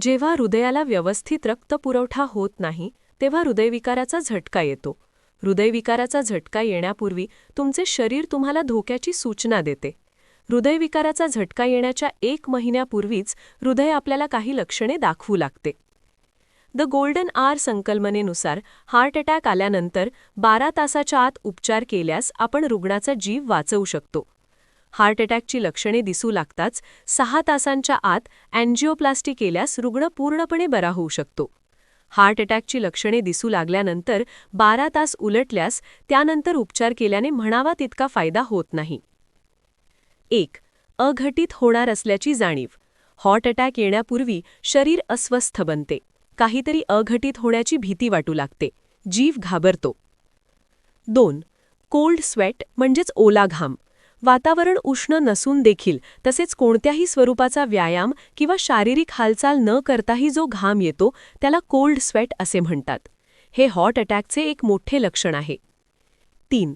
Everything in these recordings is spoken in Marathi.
जेव्हा हृदयाला व्यवस्थित रक्तपुरवठा होत नाही तेव्हा हृदयविकाराचा झटका येतो. हृदयविकाराचा झटका येण्यापूर्वी तुमचे शरीर तुम्हाला धोक्याची सूचना देते. हृदयविकाराचा झटका येण्याच्या एक महिन्यापूर्वीच हृदय आपल्याला काही लक्षणे दाखवू लागते. द गोल्डन आर संकल्पनेनुसार हार्ट अटॅक आल्यानंतर बारा तासाच्या आत उपचार केल्यास आपण रुग्णाचा जीव वाचवू शकतो. हार्ट अटॅकची लक्षणे दिसू लागताच सहा तासांच्या आत अँजिओप्लास्टी केल्यास रुग्ण पूर्णपणे बरा होऊ शकतो. हार्ट अटॅकची लक्षणे दिसू लागल्यानंतर बारा तास उलटल्यास त्यानंतर उपचार केल्याने म्हणावा तितका फायदा होत नाही. एक अघटित होणार असल्याची जाणीव. हॉट अटॅक येण्यापूर्वी शरीर अस्वस्थ बनते. काहीतरी अघटित होण्याची भीती वाटू लागते. जीव घाबरतो. दोन कोल्ड स्वेट म्हणजेच ओला घाम वातावरण उष्ण नसून देखील तसेच कोणत्याही स्वरूपाचा व्यायाम किंवा शारीरिक हालचाल न करताही जो घाम येतो त्याला कोल्ड स्वेट असे म्हणतात. हे हॉट अटॅकचे एक मोठे लक्षण आहे. तीन.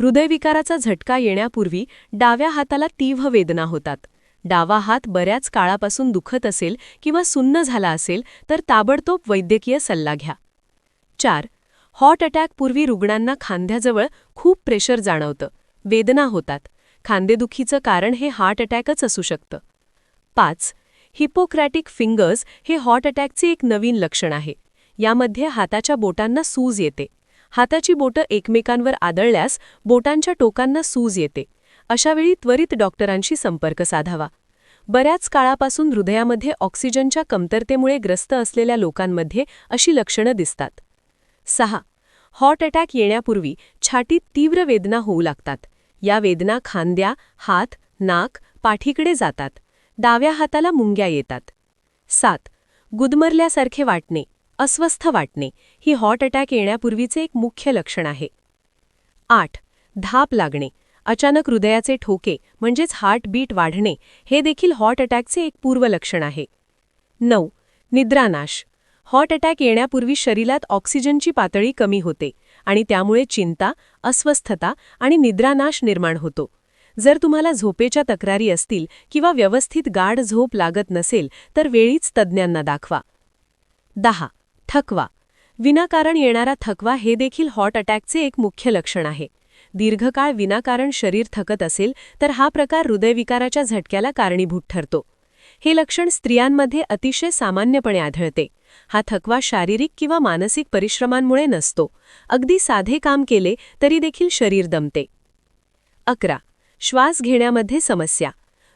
हृदयविकाराचा झटका येण्यापूर्वी डाव्या हाताला तीव्र वेदना होतात. डावा हात बऱ्याच काळापासून दुखत असेल किंवा सुन्न झाला असेल तर ताबडतोब वैद्यकीय सल्ला घ्या. चार. हॉट अटॅकपूर्वी रुग्णांना खांद्याजवळ खूप प्रेशर जाणवतं. वेदना होतात. खांदेदुखीचं कारण हे हार्ट अटॅकच असू शकतं. पाच हिपोक्रॅटिक फिंगर्स हे हॉट अटॅकचे एक नवीन लक्षण आहे. यामध्ये हाताच्या बोटांना सूज येते. हाताची बोटं एकमेकांवर आदळल्यास बोटांच्या टोकांना सूज येते. अशावेळी त्वरित डॉक्टरांशी संपर्क साधावा. बऱ्याच काळापासून हृदयामध्ये ऑक्सिजनच्या कमतरतेमुळे ग्रस्त असलेल्या लोकांमध्ये अशी लक्षणं दिसतात. सहा हॉट अटॅक येण्यापूर्वी छातीत तीव्र वेदना होऊ लागतात. या वेदना खांद्या हात नाक पाठीकडे जातात. डाव्या हाताला मुंग्या येतात. सात. गुदमरल्यासारखे वाटणे अस्वस्थ वाटणे ही हॉट अटॅक येण्यापूर्वीचे एक मुख्य लक्षण आहे. आठ. धाप लागणे अचानक हृदयाचे ठोके म्हणजेच हार्टबीट वाढणे हे देखील हॉट अटॅकचे एक पूर्वलक्षण आहे. नऊ. निद्रानाश हॉट अटॅक येण्यापूर्वी शरीरात ऑक्सिजनची पातळी कमी होते. आणि त्यामुळे चिंता अस्वस्थता आणि निद्रानाश निर्माण होतो. जर तुम्हाला झोपेच्या तक्रारी असतील किंवा व्यवस्थित गाढ झोप लागत नसेल तर वेळीच तज्ज्ञांना दाखवा. दहा. थकवा. विनाकारण येणारा थकवा हे देखील हॉट अटॅकचे एक मुख्य लक्षण आहे. दीर्घकाळ विनाकारण शरीर थकत असेल तर हा प्रकार हृदयविकाराच्या झटक्याला कारणीभूत ठरतो. हे लक्षण स्त्रियांमध्ये अतिशय सामान्यपणे आढळते. हा थकवा शारीरिक किंवा मानसिक परिश्रमांमुळे नसतो. अगदी साधे काम केले तरी देखील शरीर दमते. अकरा. श्वास घेण्यामध्ये समस्या.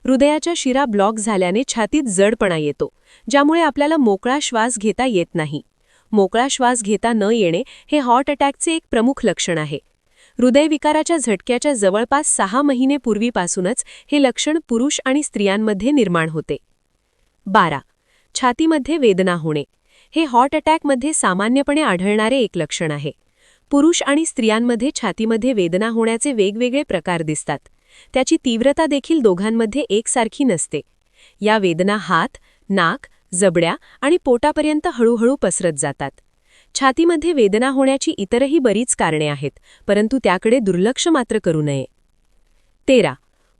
हृदयाच्या शिरा ब्लॉक झाल्याने छातीत जडपणा येतो ज्यामुळे आपल्याला मोकळा श्वास घेता येत नाही. मोकळा श्वास घेता न येणे हे हॉट अटॅकचे एक प्रमुख लक्षण आहे. हृदयविकाराच्या झटक्याच्या जवळपास सहा महिने पूर्वीपासूनच हे लक्षण पुरुष आणि स्त्रियांमध्ये निर्माण होते. बारा. छातीमध्ये वेदना होणे. हे हॉट अटॅकमध्ये सामान्यपणे आढळणारे एक लक्षण आहे. पुरुष आणि स्त्रियांमध्ये छातीमध्ये वेदना होण्याचे वेगवेगळे प्रकार दिसतात. त्याची तीव्रता देखील दोघांमध्ये एकसारखी नसते. या वेदना हात नाक जबड्या आणि पोटापर्यंत हळूहळू पसरत जातात. छातीमध्ये वेदना होण्याची इतरही बरीच कारणे आहेत परंतु त्याकडे दुर्लक्ष मात्र करू नये. तेरा.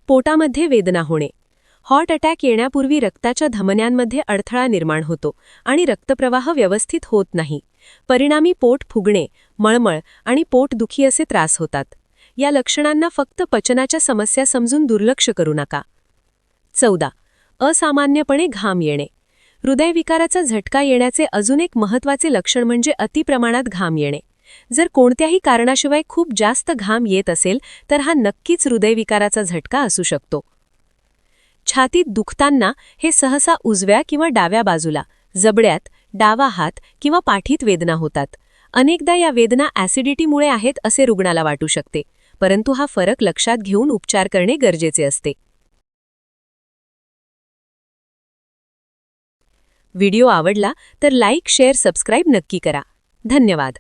पोटामध्ये वेदना होणे. हॉट अटॅक येण्यापूर्वी रक्ताच्या धमन्यांमध्ये अडथळा निर्माण होतो आणि रक्तप्रवाह व्यवस्थित होत नाही. परिणामी पोट फुगणे मळमळ आणि पोटदुखी असे त्रास होतात. या लक्षणांना फक्त पचनाच्या समस्या समजून दुर्लक्ष करू नका. चौदा. असामान्यपणे घाम येणे. हृदयविकाराचा झटका येण्याचे अजून एक महत्त्वाचे लक्षण म्हणजे अतिप्रमाणात घाम येणे. जर कोणत्याही कारणाशिवाय खूप जास्त घाम येत असेल तर हा नक्कीच हृदयविकाराचा झटका असू शकतो. छातीत दुखताना हे सहसा उजव्या किंवा डाव्या बाजूला जबड्यात डावा हात किंवा पाठीत वेदना होतात. अनेकदा या वेदना ॲसिडिटीमुळे आहेत असे रुग्णाला वाटू शकते परंतु हा फरक लक्षात घेऊन उपचार करणे गरजेचे असते. व्हिडिओ आवडला तर लाईक शेअर सबस्क्राईब नक्की करा. धन्यवाद.